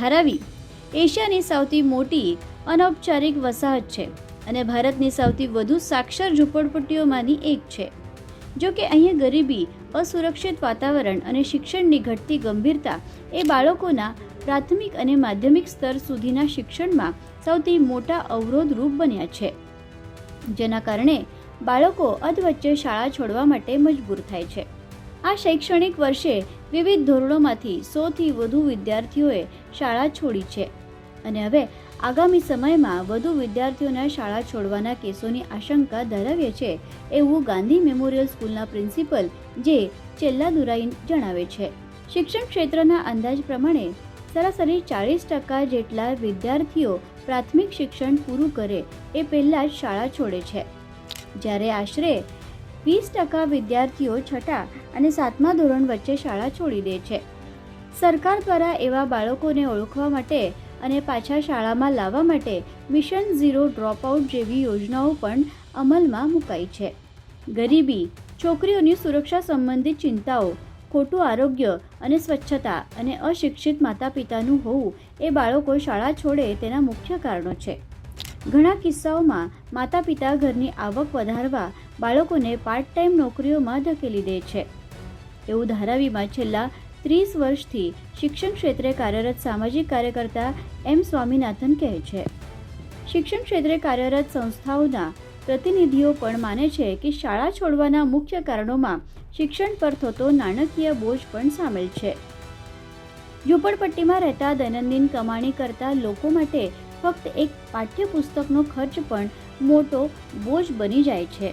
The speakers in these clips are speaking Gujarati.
ધારાવી. એશિયાની સૌથી મોટી અનૌપચારિક વસાહત છે અને ભારતની સૌથી વધુ સાક્ષર ઝૂંપડપટ્ટીઓમાંની એક છે. જો કે અહીં ગરીબી, અસુરક્ષિત વાતાવરણ અને શિક્ષણની ઘટતી ગંભીરતા એ બાળકોના પ્રાથમિક અને માધ્યમિક સ્તર સુધીના શિક્ષણમાં સૌથી મોટા અવરોધ રૂપ બન્યા છે. જેના કારણે બાળકો અધવચ્ચે શાળા છોડવા માટે મજબૂર થાય છે. આ શૈક્ષણિક વર્ષે વિવિધ ધોરણોમાંથી સોથી વધુ વિદ્યાર્થીઓએ શાળા છોડી છે. અને હવે આગામી સમયમાં વધુ વિદ્યાર્થીઓના શાળા છોડવાના કેસોની આશંકા ધરાવે છે એવું ગાંધી મેમોરિયલ સ્કૂલના પ્રિન્સિપલ જે ચેલ્લાદુરાઈ જણાવે છે. શિક્ષણ ક્ષેત્રના અંદાજ પ્રમાણે સરાસરી ચાળીસ ટકા જેટલા વિદ્યાર્થીઓ પ્રાથમિક શિક્ષણ પૂરું કરે એ પહેલાં જ શાળા છોડે છે. જ્યારે આશરે વીસ ટકા વિદ્યાર્થીઓ છઠ્ઠા અને સાતમા ધોરણ વચ્ચે શાળા છોડી દે છે. સરકાર દ્વારા એવા બાળકોને ઓળખવા માટે અને પાછા શાળામાં લાવવા માટે મિશન ઝીરો ડ્રોપઆઉટ જેવી યોજનાઓ પણ અમલમાં મુકાઈ છે. ગરીબી, છોકરીઓની સુરક્ષા સંબંધિત ચિંતાઓ, ખોટું આરોગ્ય અને સ્વચ્છતા અને અશિક્ષિત માતા પિતાનું હોવું એ બાળકો શાળા છોડે તેના મુખ્ય કારણો છે. ઘણા કિસ્સાઓમાં માતા પિતા ઘરની આવક વધારવા બાળકોને પાર્ટ ટાઈમ નોકરીઓમાં ધકેલી દે છે. એવું ધારાવીમાં છેલ્લા ત્રીસ વર્ષથી શિક્ષણ ક્ષેત્રે કાર્યરત સામાજિક કાર્યકર્તા એમ સ્વામીનાથન કહે છે. શિક્ષણ ક્ષેત્રે કાર્યરત સંસ્થાઓના પ્રતિનિધિઓ પણ માને છે કે શાળા છોડવાના મુખ્ય કારણોમાં શિક્ષણ પર થતો નાણાકીય બોજ પણ સામેલ છે. ઝૂંપડપટ્ટીમાં રહેતા દૈનંદિન કમાણી કરતા લોકો માટે ફક્ત એક પાઠ્યપુસ્તકનો ખર્ચ પણ મોટો બોજ બની જાય છે.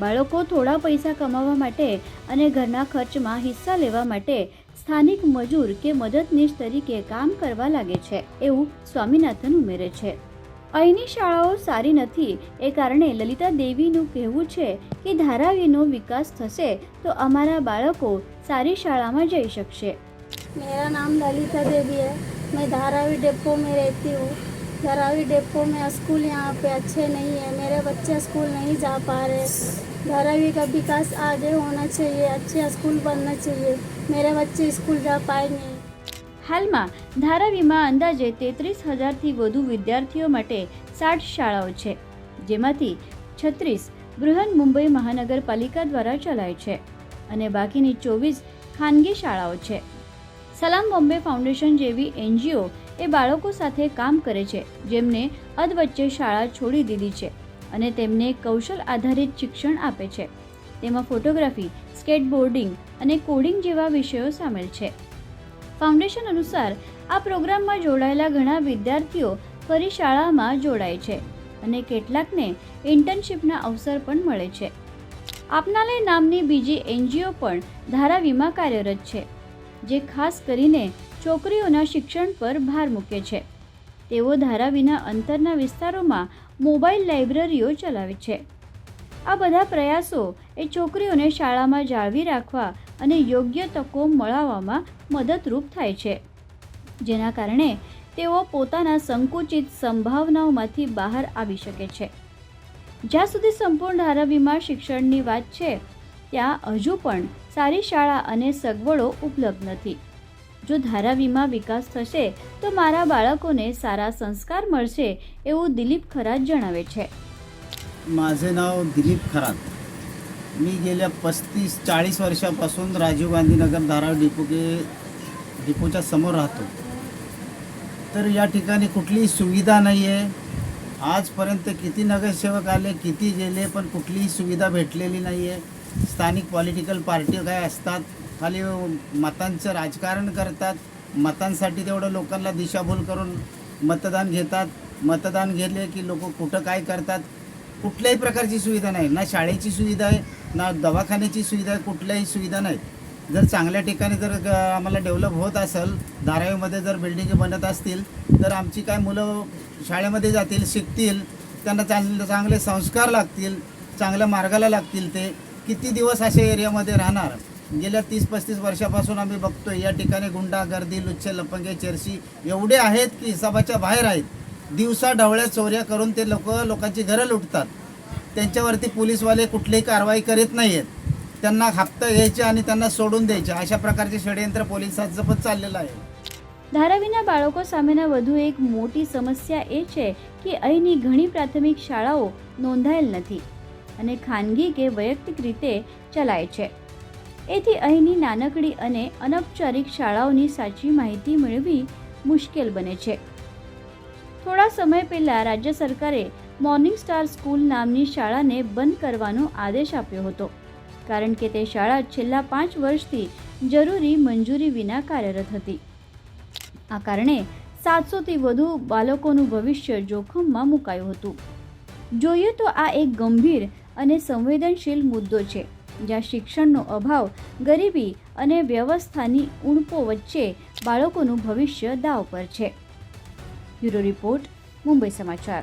બાળકો થોડા પૈસા કમાવા માટે અને ઘરના ખર્ચમાં હિસ્સા લેવા માટે સ્થાનિક મજૂર કે મદદનીશ તરીકે કામ કરવા લાગે છે, એવું સ્વામિનાથન ઉમેરે છે. અહીંની શાળાઓ સારી નથી, એ કારણે લલિતા દેવીનું કહેવું છે કે ધારાવીનો વિકાસ થશે તો અમારા બાળકો સારી શાળામાં જઈ શકશે. મારા નામ લલિતા દેવી હૈ. મેં ધારાવી ડેપો મેં રહેતી હું. धारावी डिपो में स्कूल यहाँ पे अच्छे नहीं है मेरे बच्चे स्कूल नहीं जा पा रहे धारावी का विकास आगे होना चाहिए अच्छे स्कूल बनना चाहिए मेरे बच्चे स्कूल जा पाए नहीं હાલમાં ધારાવીમાં અંદાજે તેત્રીસ હજારથી વધુ વિદ્યાર્થીઓ માટે સાઠ શાળાઓ છે જેમાંથી છત્રીસ બૃહન મુંબઈ મહાનગરપાલિકા દ્વારા ચલાય છે અને બાકીની ચોવીસ ખાનગી શાળાઓ છે સલામ બોમ્બે ફાઉન્ડેશન જેવી એનજીઓ એ બાળકો સાથે કામ કરે છે, જેમને અધવચ્ચે શાળા છોડી દીધી છે અને તેમને કૌશલ આધારિત શિક્ષણ આપે છે. તેમાં ફોટોગ્રાફી, સ્કેટબોર્ડિંગ અને કોડિંગ જેવા વિષયો સામેલ છે. ફાઉન્ડેશન અનુસાર આ પ્રોગ્રામમાં જોડાયેલા ઘણા વિદ્યાર્થીઓ ફરી શાળામાં જોડાય છે અને કેટલાકને ઇન્ટર્નશીપના અવસર પણ મળે છે. આપનાલય નામની બીજી એનજીઓ પણ ધારાવીમાં કાર્યરત છે, જે ખાસ કરીને છોકરીઓના શિક્ષણ પર ભાર મૂકે છે. તેઓ ધારાવીના અંતરના વિસ્તારોમાં મોબાઈલ લાઇબ્રેરીઓ ચલાવે છે. આ બધા પ્રયાસો એ છોકરીઓને શાળામાં જાળવી રાખવા અને યોગ્ય તકો મળવામાં મદદરૂપ થાય છે. જેના કારણે તેઓ પોતાના સંકુચિત સંભાવનાઓમાંથી બહાર આવી શકે છે. જ્યાં સુધી સંપૂર્ણ ધારાવીમાં શિક્ષણની વાત છે, ત્યાં હજુ પણ સારી શાળા અને સગવડો ઉપલબ્ધ નથી. જો ધારાવીમાં વિકાસ થશે તો મારા બાળકોને સારા સંસ્કાર મળશે એવું દિલીપ ખરાત જણાવે છે माझे नाव दिलीप खरात मी गेल्या पस्तीस चाळीस वर्षापासून राजीव गांधीनगर धाराव डिपो के डिपोच्या समोर राहतो तर या ठिकाणी कुठलीही सुविधा नाही आहे आजपर्यंत किती नगरसेवक आले किती गेले पण कुठलीही सुविधा भेटलेली नाही आहे स्थानिक पॉलिटिकल पार्टी काय असतात खाली मतांचं राजकारण करतात. मतांसाठी तेवढं लोकांना दिशाभूल करून मतदान घेतात. मतदान घेतले की लोक कुठं काय करतात? कुठल्याही प्रकारची सुविधा नाही. ना शाळेची सुविधा आहे ना दवाखान्याची सुविधा आहे कुठल्याही सुविधा नाही. जर चांगल्या ठिकाणी जर आम्हाला डेव्हलप होत असेल धारावीमध्ये जर बिल्डिंग बनत असतील तर आमची काय मुलं शाळेमध्ये जातील शिकतील त्यांना चांगले चांगले संस्कार लागतील चांगल्या मार्गाला लागतील ते. किती दिवस अशा एरियामध्ये राहणार? गेल्या तीस पस्तीस वर्षापासून आम्ही बघतोय या ठिकाणी गुंडा गर्दी लुच्चे लपंगे चेरशी एवढे आहेत की हिसाबाच्या बाहेर आहेत दिवसा ढवळ्या चोऱ्या करून ते लोक लोकांची घरं लुटतात त्यांच्यावरती पोलीसवाले कुठलीही कारवाई करीत नाही आहेत त्यांना हप्ता घ्यायचे आणि त्यांना सोडून द्यायचे अशा प्रकारचे षडयंत्र पोलिसांचं पण चाललेलं आहे ધારાવીના બાળકો સામેના વધુ એક મોટી સમસ્યા એ છે કે અહીંની ઘણી પ્રાથમિક શાળાઓ નોંધાયેલ નથી અને ખાનગી કે વૈયક્તિક રીતે ચલાય છે એથી અહીંની નાનકડી અને અનૌપચારિક શાળાઓની સાચી માહિતી મેળવવી મુશ્કેલ બને છે. થોડા સમય પહેલાં રાજ્ય સરકારે મોર્નિંગ સ્ટાર સ્કૂલ નામની શાળાને બંધ કરવાનો આદેશ આપ્યો હતો, કારણ કે તે શાળા છેલ્લા પાંચ વર્ષથી જરૂરી મંજૂરી વિના કાર્યરત હતી. આ કારણે સાતસોથી વધુ બાળકોનું ભવિષ્ય જોખમમાં મુકાયું હતું. જોઈએ તો આ એક ગંભીર અને સંવેદનશીલ મુદ્દો છે. જ્યાં શિક્ષણનો અભાવ, ગરીબી અને વ્યવસ્થાની ઉણપો વચ્ચે બાળકોનું ભવિષ્ય દાવ પર છે. બ્યુરો રિપોર્ટ, મુંબઈ સમાચાર.